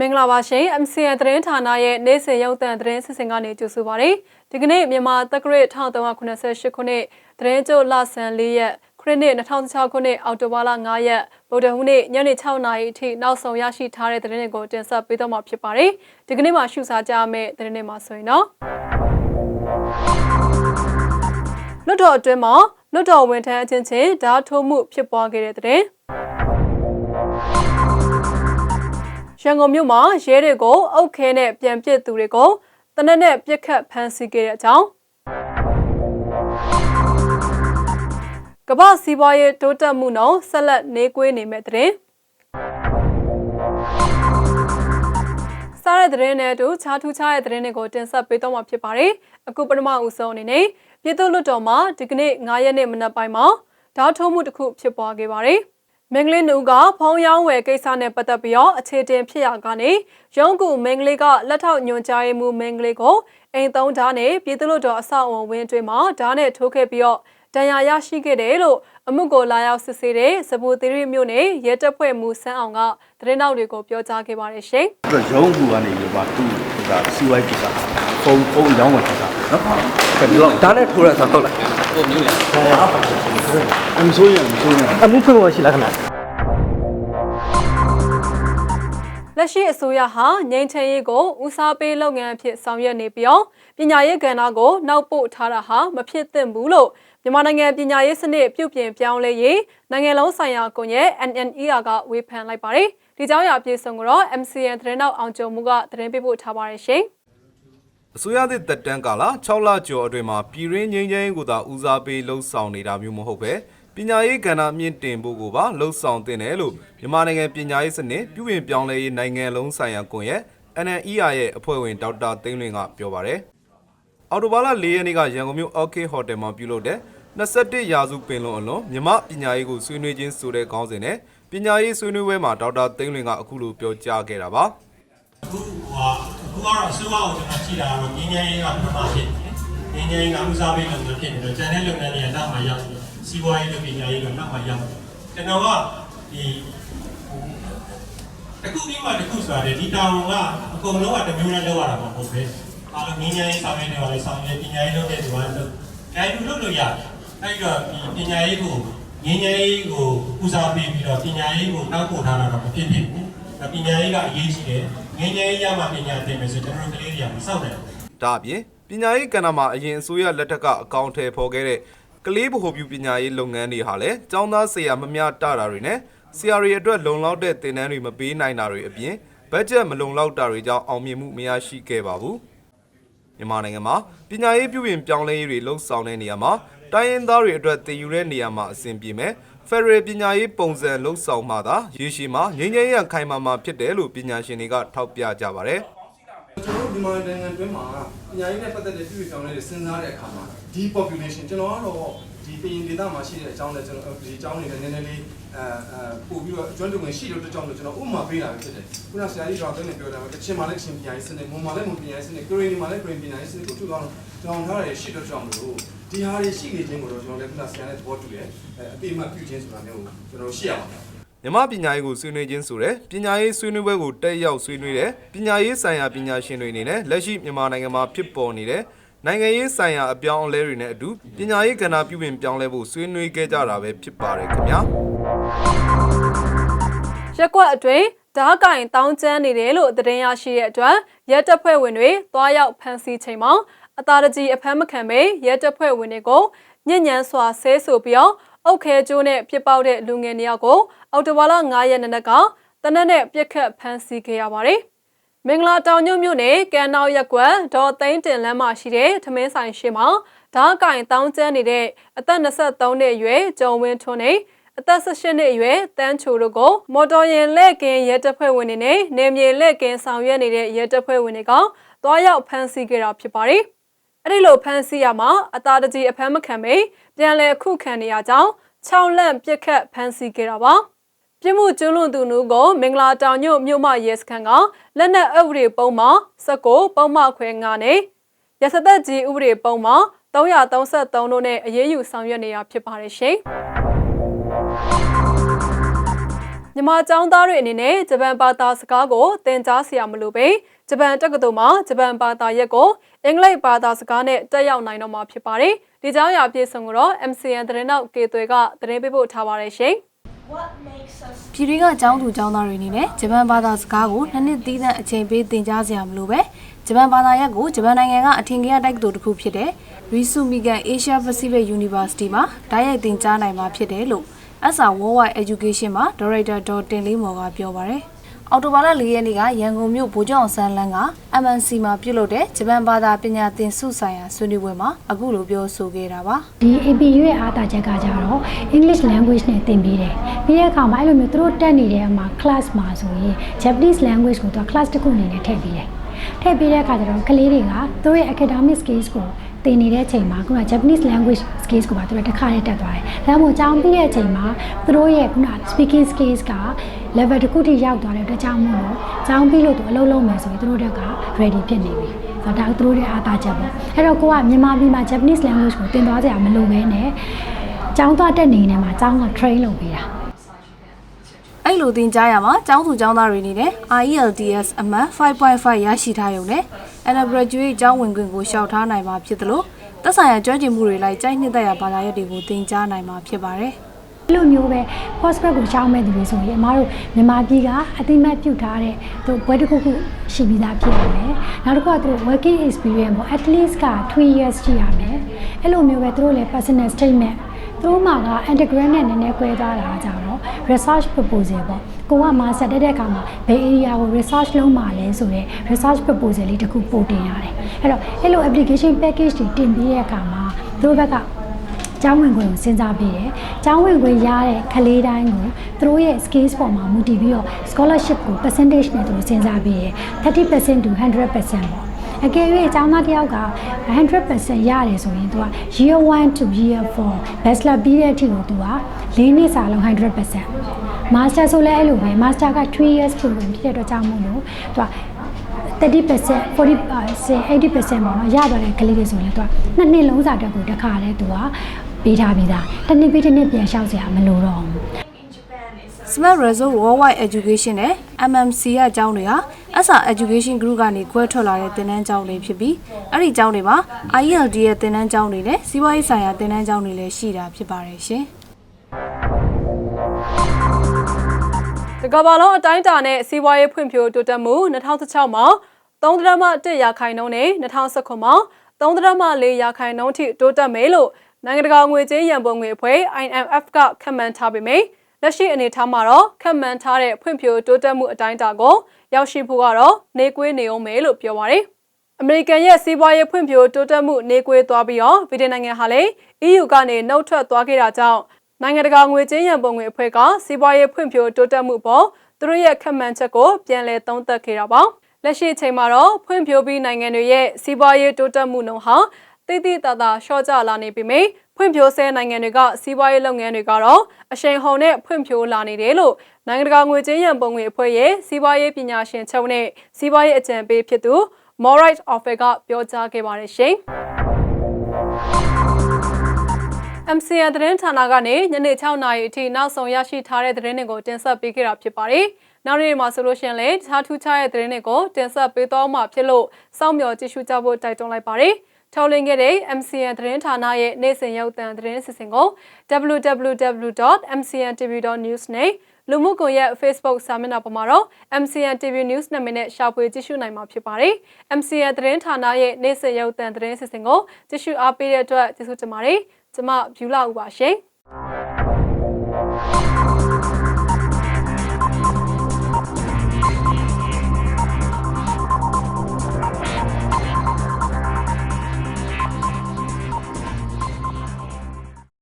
မင်္ဂလာပါရှင် MCN သတင်းဌာနရဲ့နေ့စဉ်ရုံသံသတင်းစစ်စင်ကနေကြိုဆိုပါရစေ။ဒီကနေ့မြန်မာတက္ကရာ1388ခုနှစ်သတင်းကြိုလဆန်၄ရက်ခရစ်နှစ်2016ခုနှစ်အောက်တိုဘာလ9ရက်ဗုဒ္ဓဟူးနေ့ညနေ6နာရီအထိနောက်ဆုံးရရှိထားတဲ့သတင်းတွေကိုတင်ဆက်ပေးတော့မှာဖြစ်ပါတယ်။ဒီကနေ့မှာရှုစားကြမယ့်သတင်းတွေမှာဆိုရင်တော့လွတ်တော်အတွင်းမှာလွတ်တော်ဝန်ထမ်းအချင်းချင်းဓာတ်ထိုးမှုဖြစ်ပွားခဲ့တဲ့သတင်း ရန်ကုန်မြို့မှာရဲတွေကိုအုတ်ခဲနဲ့ပြန်ပစ်သူတွေကိုတနက်နဲ့ပြစ်ခတ်ဖမ်းဆီးခဲ့တဲ့အကြောင်းကမ္ဘာစီးပွားရေးတိုးတက်မှုနှုန်းဆက်လက်နေကွေးနေမဲ့တဲ့စားတဲ့သတင်းနဲ့အတူခြားထူးခြားတဲ့သတင်းတွေကိုတင်ဆက်ပေးတော့မှာဖြစ်ပါတယ်။အခုပထမဦးဆုံးအနေနဲ့ပြည်သူ့လွှတ်တော်မှာဒီကနေ့9ရက်နေ့မနက်ပိုင်းမှာဓာတ်ထိုးမှုတစ်ခုဖြစ်ပွားခဲ့ပါတယ်။ မင်္ဂလေးနူကဖုံးရောင်းဝယ်ကိစ္စနဲ့ပတ်သက်ပြီးတော့အခြေတင်ဖြစ်ရကနေရုံးကူမင်္ဂလေးကလက်ထောက်ညွှန်ကြားရေးမှူးမင်္ဂလေးကိုအိမ်သုံးဓာတ်နဲ့ပြည်သူ့လွှတ်တော်အဆောက်အုံဝင်းအတွင်းမှာဓာတ်နဲ့ထိုးခဲ့ပြီးတော့ဒဏ်ရာရရှိခဲ့တယ်လို့အမှုကိုလာရောက်စစ်ဆေးတဲ့စပူသီရိမြို့နယ်ရဲတပ်ဖွဲ့မှူးဆန်းအောင်ကသတင်းတောက်တွေကိုပြောကြားခဲ့ပါတယ်ရှင်။ပြီးတော့ရုံးကူကနေပြီးတော့သူ့ကစီဝိုက်ကိစ္စ ဖုန်းဖုန်းရောင်းဝယ်ကိစ္စနော်ကဲဒီတော့ဒါနဲ့ထိုးရတာဟုတ်လားဟုတ်မျိုးရအမဆိုးရမဆိုးရအမှုဖွင့်ဖို့ရှိလားခင်ဗျာလက်ရှိအစိုးရဟာငြိမ်းချမ်းရေးကိုဦးစားပေးလုပ်ငန်းအဖြစ်ဆောင်ရွက်နေပြီးတော့ပညာရေးကဏ္ဍကိုနောက်ပို့ထားတာဟာမဖြစ်သင့်ဘူးလို့မြန်မာနိုင်ငံပညာရေးစနစ်ပြုပြင်ပြောင်းလဲရေးနိုင်ငံလုံးဆိုင်ရာကွန်ရက် NNER ကဝေဖန်လိုက်ပါတယ်ဒီကြောင်းရာအပြည့်စုံကိုတော့ MCN သတင်းတောက်အောင်ကျော်မှုကသတင်းပေးပို့ထားပါတယ်ရှင် အစိုးရသစ်တက်တန်းကာလ6လကျော်အတွင်းမှာပြည်ရင်းငင်းချင်းကိုသာဦးစားပေးလှုပ်ဆောင်နေတာမျိုးမဟုတ်ပဲပညာရေးကဏ္ဍမြင့်တင်ဖို့ကိုပါလှုပ်ဆောင်တင်တယ်လို့မြန်မာနိုင်ငံပညာရေးစနစ်ပြုပြင်ပြောင်းလဲရေးနိုင်ငံလုံးဆိုင်ရာကွန်ရက် NNER ရဲ့အဖွဲ့ဝင်ဒေါက်တာသိန်းလွင်ကပြောပါတယ်။အော်တိုဘာလ၄ရက်နေ့ကရန်ကုန်မြို့ OK Hotel မှာပြုလုပ်တဲ့21ရာစုပင်လုံးအလွန်မြမပညာရေးကိုဆွေးနွေးခြင်းဆိုတဲ့ခေါင်းစဉ်နဲ့ပညာရေးဆွေးနွေးပွဲမှာဒေါက်တာသိန်းလွင်ကအခုလိုပြောကြားခဲ့တာပါ။အခုဟာ အခုကတော့အစိုးရကိုကျွန်တော်ကြည့်တာကတော့ငင်းငင်းရေးကပထမဖြစ်နေငင်းငင်းရေးကဦးစားပေးလုပ်ငန်းဖြစ်နေတော့ကျန်တဲ့လုပ်ငန်းတွေကနောက်မှရောက်ပြီးစီးပွားရေးလုပ်ပညာရေးကနောက်မှရောက်ကျွန်တော်ကဒီတစ်ခုပြီးမှတစ်ခုဆိုတာလေဒီတောင်ကအကုန်လုံးကတစ်မျိုးနဲ့လောက်ရတာမဟုတ်ပဲအားလုံးငင်းငင်းရေးဆောင်ရွက်နေပါလေဆောင်ရွက်ပညာရေးလုပ်တဲ့ဒီမှာလုပ်အဲလိုလုပ်လို့ရတယ်အဲဒီတော့ဒီပညာရေးကိုငင်းငင်းရေးကိုဦးစားပေးပြီးတော့ပညာရေးကိုနောက်ပို့ထားတာတော့မဖြစ်ဖြစ်ဘူးပညာရေးကအရေးကြီးတယ် ငင်းငင်းရေးရမှပညာသင်မယ်ဆိုကျွန်တော်တို့ကလေးတွေကမစောင့်နိုင်ဘူးဒါအပြင်ပညာရေးကဏ္ဍမှာအရင်အစိုးရလက်ထက်ကအကောင့်ထဲပေါ်ခဲ့တဲ့ကလေးဗဟိုပြုပညာရေးလုပ်ငန်းတွေဟာလည်းចောင်းသားဆရာမမျှတတာတွေနဲ့ဆရာတွေအတွက်လုံလောက်တဲ့သင်တန်းတွေမပေးနိုင်တာတွေအပြင်ဘတ်ဂျက်မလုံလောက်တာတွေကြောင့်အောင်မြင်မှုမရရှိခဲ့ပါဘူးမြန်မာနိုင်ငံမှာပညာရေးပြုပြင်ပြောင်းလဲရေးတွေလှုပ်ဆောင်တဲ့နေရာမှာတိုင်းရင်းသားတွေအတွက်သင်ယူတဲ့နေရာမှာအဆင်ပြေမယ် ဖက်ဒရယ်ပညာရေးပုံစံလှုပ်ဆောင်မှသာရေရှည်မှာငြိမ်းချမ်းရေးခိုင်မာမှာဖြစ်တယ်လို့ပညာရှင်တွေကထောက်ပြကြပါတယ်ကျွန်တော်တို့ဒီမှာနိုင်ငံတွင်းမှာပညာရေးနဲ့ပတ်သက်တဲ့ပြည်ပြောင်းလဲတွေစဉ်းစားတဲ့အခါမှာဒီ population ကျွန်တော်ကတော့ဒီပြည်ရင်ဒေသမှာရှိတဲ့အကြောင်းနဲ့ကျွန်တော်ဒီအကြောင်းတွေနဲ့နည်းနည်းလေးအဲအဲပို့ပြီးတော့အကျွမ်းတဝင်ရှိလို့တကြောင်းလို့ကျွန်တော်ဥပမာပေးတာပဲဖြစ်တယ်ခုနဆရာကြီးတော်တဲ့ပြောတာကချင်မှာလည်းချင်ပညာရေးစနစ်မွန်မှာလည်းမွန်ပညာရေးစနစ်ကရင်မှာလည်းကရင်ပညာရေးစနစ်ကိုထူထောင်ထောင်ထားရရှိတော့ကြောင်းလို့ ဒီဟာတွေရှိနေခြင်းကိုတော့ကျွန်တော်လည်းခုနဆရာနဲ့သဘောတူတယ်အဲအတိအမှတ်ပြုခြင်းဆိုတာမျိုးကိုကျွန်တော်ရှေ့ရပါတယ်မြမပညာရေးကိုဆွေးနွေးခြင်းဆိုတဲ့ပညာရေးဆွေးနွေးပွဲကိုတက်ရောက်ဆွေးနွေးတဲ့ပညာရေးဆိုင်ရာပညာရှင်တွေအနေနဲ့လက်ရှိမြန်မာနိုင်ငံမှာဖြစ်ပေါ်နေတဲ့နိုင်ငံရေးဆိုင်ရာအပြောင်းအလဲတွေနဲ့အတူပညာရေးကဏ္ဍပြုပြင်ပြောင်းလဲဖို့ဆွေးနွေးခဲ့ကြတာပဲဖြစ်ပါတယ်ခင်ဗျာရက်ကွက်အတွင်းဓာတ်ကင်တောင်းကျမ်းနေတယ်လို့သတင်းရရှိတဲ့အတွက်ရဲတပ်ဖွဲ့ဝင်တွေတွားရောက်ဖမ်းဆီးချိန်မှာ အသာတကြီးအဖမ်းမခံပဲရဲတပ်ဖွဲ့ဝင်တွေကိုညဉ့်ညမ်းစွာဆဲဆိုပြီးတော့အုတ်ခဲကျိုးနဲ့ပြစ်ပေါက်တဲ့လူငယ်နှစ်ယောက်ကိုအော်တိုဘာလ9ရက်နေ့ကတနက်နဲ့ပြစ်ခတ်ဖမ်းဆီးခဲ့ရပါတယ်။မင်္ဂလာတောင်ညွန့်မြို့နယ်ကန်နောက်ရက်ကွက်ဒေါ်သိန်းတင်လမ်းမှာရှိတဲ့ထမင်းဆိုင်ရှိမှာဓာတ်ကင်တောင်းကျမ်းနေတဲ့အသက်23နှစ်အရွယ်ကျော်ဝင်းထွန်းနဲ့အသက်18နှစ်အရွယ်တန်းချိုတို့ကိုမော်တော်ယာဉ်လက်ကင်းရဲတပ်ဖွဲ့ဝင်တွေနဲ့နေမြေလက်ကင်းဆောင်ရွက်နေတဲ့ရဲတပ်ဖွဲ့ဝင်တွေကတွားရောက်ဖမ်းဆီးခဲ့တာဖြစ်ပါတယ်။ အဲ့ဒီလိုဖမ်းဆီးရမှာအသာတကြီးအဖမ်းမခံပဲပြန်လည်ခုခံနေရကြောင်း6လန့်ပြစ်ခတ်ဖမ်းဆီးခဲ့တာပါ။ပြစ်မှုကျူးလွန်သူနူးကိုမင်္ဂလာတောင်ညွတ်မြို့မရဲစခန်းကလက်နက်ဥပဒေပုံမှာ19ပုံမှခွဲ9နဲ့ရစသက်ကြီးဥပဒေပုံမှာ333တို့နဲ့အရေးယူဆောင်ရွက်နေတာဖြစ်ပါတယ်ရှင်။ မြန်မာကျောင်းသားတွေအနေနဲ့ဂျပန်ဘာသာစကားကိုသင်ကြားစရာမလိုပဲဂျပန်တက္ကသိုလ်မှာဂျပန်ဘာသာရက်ကိုအင်္ဂလိပ်ဘာသာစကားနဲ့တက်ရောက်နိုင်တော့မှာဖြစ်ပါတယ်။ဒီကြောင်းအရာအပြည့်စုံကိုတော့ MCN သတင်းနောက်ကေသွေကသတင်းပေးပို့ထားပါတယ်ရှင်။ပြည်တွင်းကကျောင်းသူကျောင်းသားတွေအနေနဲ့ဂျပန်ဘာသာစကားကိုနှစ်နှစ်သီးသန့်အချိန်ပေးသင်ကြားစရာမလိုပဲဂျပန်ဘာသာရပ်ကိုဂျပန်နိုင်ငံကအထင်ကြီးတက္ကသိုလ်တစ်ခုဖြစ်တဲ့ Risumigan Asia Pacific University မှာဓာတ်ရိုက်သင်ကြားနိုင်မှာဖြစ်တယ်လို့ SA Worldwide Education မှာ Director ဒေါ်တင်လေးမော်ကပြောပါရယ်အော်တိုဘာလ၄ရက်နေ့ကရန်ကုန်မြို့ဗိုလ်ချုပ်အောင်ဆန်းလန်းက MNC မှာပြုလုပ်တဲ့ဂျပန်ဘာသာပညာသင်ဆုဆိုင်ရာဆွေးနွေးပွဲမှာအခုလိုပြောဆိုခဲ့တာပါဒီ APU ရဲ့အားသာချက်ကကြတော့ English language နဲ့သင်ပေးတယ်။ပြီးတဲ့အခါမှာအဲ့လိုမျိုးသူတို့တက်နေတဲ့အမှာ class မှာဆိုရင် Japanese language ကိုသူက class တစ်ခုအနေနဲ့ထည့်ပေးတယ်။ ထည့်ပေးတဲ့အခါကျတော့ကလေးတွေကသူတို့ရဲ့ academic skills ကိုသင်နေတဲ့အချိန်မှာခုနက Japanese language skills ကိုပါသူတို့တစ်ခါတည်းတက်သွားတယ်။ဒါမှမဟုတ်ကျောင်းပြီးတဲ့အချိန်မှာသူတို့ရဲ့ခုန speaking skills က level တစ်ခုထိရောက်သွားတဲ့အတွက်ကြောင့်မို့လို့ကျောင်းပြီးလို့သူအလုပ်လုပ်မယ်ဆိုရင်သူတို့တက်က ready ဖြစ်နေပြီ။ဆိုတော့ဒါသူတို့ရဲ့အားသာချက်ပေါ့။အဲ့တော့ကိုကမြန်မာပြည်မှာ Japanese language ကိုသင်သွားကြရမလို့ပဲနဲ့ကျောင်းသွားတက်နေနေမှာကျောင်းက train လုပ်ပေးတာ။ အဲ့လိုသင်ကြားရမှာကျောင်းသူကျောင်းသားတွေအနေနဲ့ IELTS အမှတ်5.5ရရှိထားရုံနဲ့ undergraduate ကျောင်းဝင်ခွင့်ကိုရှောက်ထားနိုင်မှာဖြစ်သလိုသက်ဆိုင်ရာကျွမ်းကျင်မှုတွေလိုက်ကြိုက်နှစ်သက်ရာဘာသာရပ်တွေကိုသင်ကြားနိုင်မှာဖြစ်ပါတယ်။အဲ့လိုမျိုးပဲ postgrad ကိုရှောင်းမဲ့သူတွေဆိုရင်အမားတို့မြန်မာပြည်ကအတိမတ်ပြုထားတဲ့သူဘွဲတစ်ခုခုရှိပြီးသားဖြစ်ရမယ်။နောက်တစ်ခုကသူ working experience ပေါ့ at least က3 years ရှိရမယ်။အဲ့လိုမျိုးပဲသူတို့လည်း personal statement သူ တို့မှာက undergrad နဲ့နည်းနည်း꿰သွားတာကြတော့ research proposal ပေါ့ကိုက master တက်တဲ့အခါမှာဘယ် area ကို research လုပ်မှာလဲဆိုတော့ research proposal လေးတစ်ခုပို့တင်ရတယ်အဲ့တော့အဲ့လို application package တွေတင်ပြီးတဲ့အခါမှာသူတို့ဘက်ကကျောင်းဝင်ခွင့်ကိုစဉ်းစားပေးတယ်။ကျောင်းဝင်ခွင့်ရတဲ့ကလေးတိုင်းကိုသူတို့ရဲ့ skills ပေါ်မှာမူတည်ပြီးတော့ scholarship ကို percentage နဲ့သူတို့စဉ်းစားပေးတယ်။30% to 100%ပေါ့။ အကယ်၍ကျောင်းသားတစ်ယောက်က100%ရတယ်ဆိုရင်သူက year 1 to year 4 bachelor ပြီးတဲ့အထိကိုသူက၄နှစ်စာလုံး100% master ဆိုလည်းအဲ့လိုပဲ master က3 years program ဖြစ်တဲ့အတွက်ကြောင့်မို့လို့သူက30% 40% 80%ပေါ့နော်ရသွားတဲ့ကလေးတွေဆိုရင်သူကနှစ်နှစ်လုံးစာတက်ကိုတစ်ခါတည်းသူကပေးထားပြီးသားတစ်နှစ်ပြီးတစ်နှစ်ပြန်လျှောက်စရာမလိုတော့ဘူး Smart Result Worldwide Education နဲ့ MMC ရအကြောင်းတွေဟာ SA Education Group ကနေခွဲထွက်လာတဲ့သင်တန်းကျောင်းတွေဖြစ်ပြီးအဲ့ဒီကျောင်းတွေမှာ IELTS ရဲ့သင်တန်းကျောင်းတွေနဲ့စီးပွားရေးဆိုင်ရာသင်တန်းကျောင်းတွေလည်းရှိတာဖြစ်ပါတယ်ရှင်။ဒီကမ္ဘာလုံးအတိုင်းအတာနဲ့စီးပွားရေးဖွံ့ဖြိုးတိုးတက်မှု2016မှာ3.1ရာခိုင်နှုန်းနဲ့2019မှာ3.4ရာခိုင်နှုန်းထိတိုးတက်မယ်လို့နိုင်ငံတကာငွေကြေးရန်ပုံငွေအဖွဲ့ IMF ကခန့်မှန်းထားပေမယ့် လက်ရှိအနေအထားမှာတော့ခန့်မှန်းထားတဲ့ဖွံ့ဖြိုးတိုးတက်မှုအတိုင်းအတာကိုရောက်ရှိဖို့ကတော့နေကွေးနေအောင်မယ်လို့ပြောပါတယ်။အမေရိကန်ရဲ့စီးပွားရေးဖွံ့ဖြိုးတိုးတက်မှုနေကွေးသွားပြီးတော့ဗြိတိန်နိုင်ငံဟာလည်း EU ကနေနှုတ်ထွက်သွားခဲ့တာကြောင့်နိုင်ငံတကာငွေကြေးရန်ပုံငွေအဖွဲ့ကစီးပွားရေးဖွံ့ဖြိုးတိုးတက်မှုပေါ်သူတို့ရဲ့ခန့်မှန်းချက်ကိုပြန်လည်သုံးသပ်ခဲ့တာပါလက်ရှိအချိန်မှာတော့ဖွံ့ဖြိုးပြီးနိုင်ငံတွေရဲ့စီးပွားရေးတိုးတက်မှုနှုန်းဟာတိတိတသာလျှော့ကျလာနေပြီမေ ဖွံ့ဖြိုးဆဲနိုင်ငံတွေကစီးပွားရေးလုပ်ငန်းတွေကတော့အရှိန်ဟုန်နဲ့ဖွံ့ဖြိုးလာနေတယ်လို့နိုင်ငံတကာငွေကြေးရန်ပုံငွေအဖွဲ့ရဲ့စီးပွားရေးပညာရှင်ချုပ်နဲ့စီးပွားရေးအကြံပေးဖြစ်သူ Morite Offer ကပြောကြားခဲ့ပါတယ်ရှင်။ MCN သတင်းဌာနကနေညနေ6နာရီအထိနောက်ဆုံးရရှိထားတဲ့သတင်းတွေကိုတင်ဆက်ပေးခဲ့တာဖြစ်ပါတယ်။နောက်နေ့မှာဆိုလို့ရှိရင်လည်းတခြားထူးခြားတဲ့သတင်းတွေကိုတင်ဆက်ပေးသွားမှာဖြစ်လို့စောင့်မျှော်ကြည့်ရှုကြဖို့တိုက်တွန်းလိုက်ပါတယ်။ ထုတ်လင်းခဲ့တဲ့ MCN သတင်းဌာနရဲ့နေ့စဉ်ရုပ်သံသတင်းအစီအစဉ်ကို www.mcntv.news နဲ့လူမှုကွန်ရက် Facebook စာမျက်နှာပေါ်မှာတော့ MCN TV News နာမည်နဲ့ရှာဖွေကြည့်ရှုနိုင်မှာဖြစ်ပါတယ်။ MCN သတင်းဌာနရဲ့နေ့စဉ်ရုပ်သံသတင်းအစီအစဉ်ကိုကြည့်ရှုအားပေးတဲ့အတွက်ကျေးဇူးတင်ပါတယ်။ကျွန်မဗျူလာဦးပါရှင်။